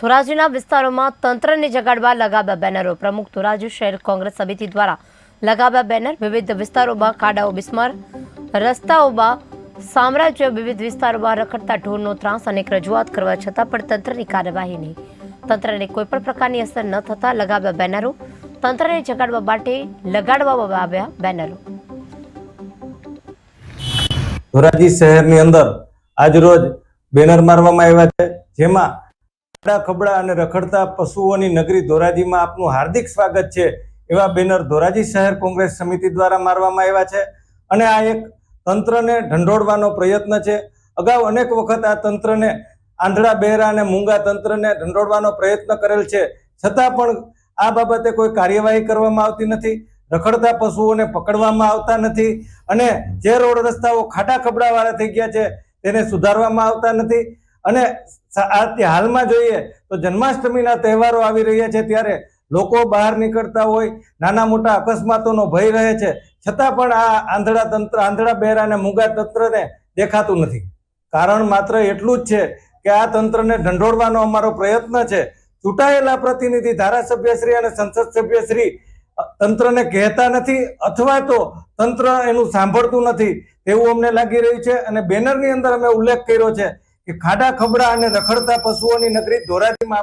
ધોરાજીના વિસ્તારોમાં તંત્રને જગાડવા લગાવ્યા બેનરો. પ્રમુખ ધોરાજી શહેર કોંગ્રેસ સમિતિ દ્વારા લગાવ્યા બેનર. વિવિધ વિસ્તારોમાં કાડાઓ બિસ્માર, રસ્તાઓમાં સામ્રાજ્ય, વિવિધ વિસ્તારોમાં રખડતા ઢોરનો ત્રાસ અનેક રજૂઆત કરવા છતાં પણ તંત્રની કાર્યવાહી નહીં. તંત્રને કોઈ પણ પ્રકારની અસર ન થતા લગાવ્યા બેનરો. તંત્રને જગાડવા માટે લગાડવામાં આવ્યા બેનરો. ધોરાજી શહેરની અંદર આજરોજ બેનર મારવામાં આવ્યા છે. જેમાં ખાડા ખબડા અને રખડતા પશુઓની નગરી ધોરાજીમાં આપનું હાર્દિક સ્વાગત છે. એવા બેનર ધોરાજી શહેર કોંગ્રેસ સમિતિ દ્વારા મારવામાં આવ્યા છે અને આ એક તંત્રને ઢંઢોળવાનો પ્રયત્ન છે. અગાઉ અનેક વખત આ તંત્રને આંધળા બહેરા અને મૂંગા તંત્રને ઢંઢોળવાનો પ્રયત્ન કરેલ છે. છતાં પણ આ બાબતે કોઈ કાર્યવાહી કરવામાં આવતી નથી. રખડતા પશુઓને પકડવામાં આવતા નથી અને જે રોડ રસ્તાઓ ખાટા ખબડાવાળા થઈ ગયા છે તેને સુધારવામાં આવતા નથી. અને હાલમાં જોઈએ તો જન્માષ્ટમીના તહેવારો આવી રહ્યા છે ત્યારે લોકો બહાર નીકળતા હોય, નાના મોટા અકસ્માતોનો ભય રહે છે. છતાં પણ આ આંધળા તંત્ર, આંધળા બહેરા અને મૂંગા તંત્રને દેખાતું નથી. કારણ માત્ર એટલું જ છે કે આ તંત્રને ઢંઢોળવાનો અમારો પ્રયત્ન છે. ચૂંટાયેલા પ્રતિનિધિ ધારાસભ્યશ્રી અને સંસદ સભ્યશ્રી તંત્રને કહેતા નથી અથવા તો તંત્ર એનું સાંભળતું નથી તેવું અમને લાગી રહ્યું છે અને બેનરની અંદર અમે ઉલ્લેખ કર્યો છે કે ખાડા ખબડા અને રખડતા પશુઓની નગરી ધોરાજીમાં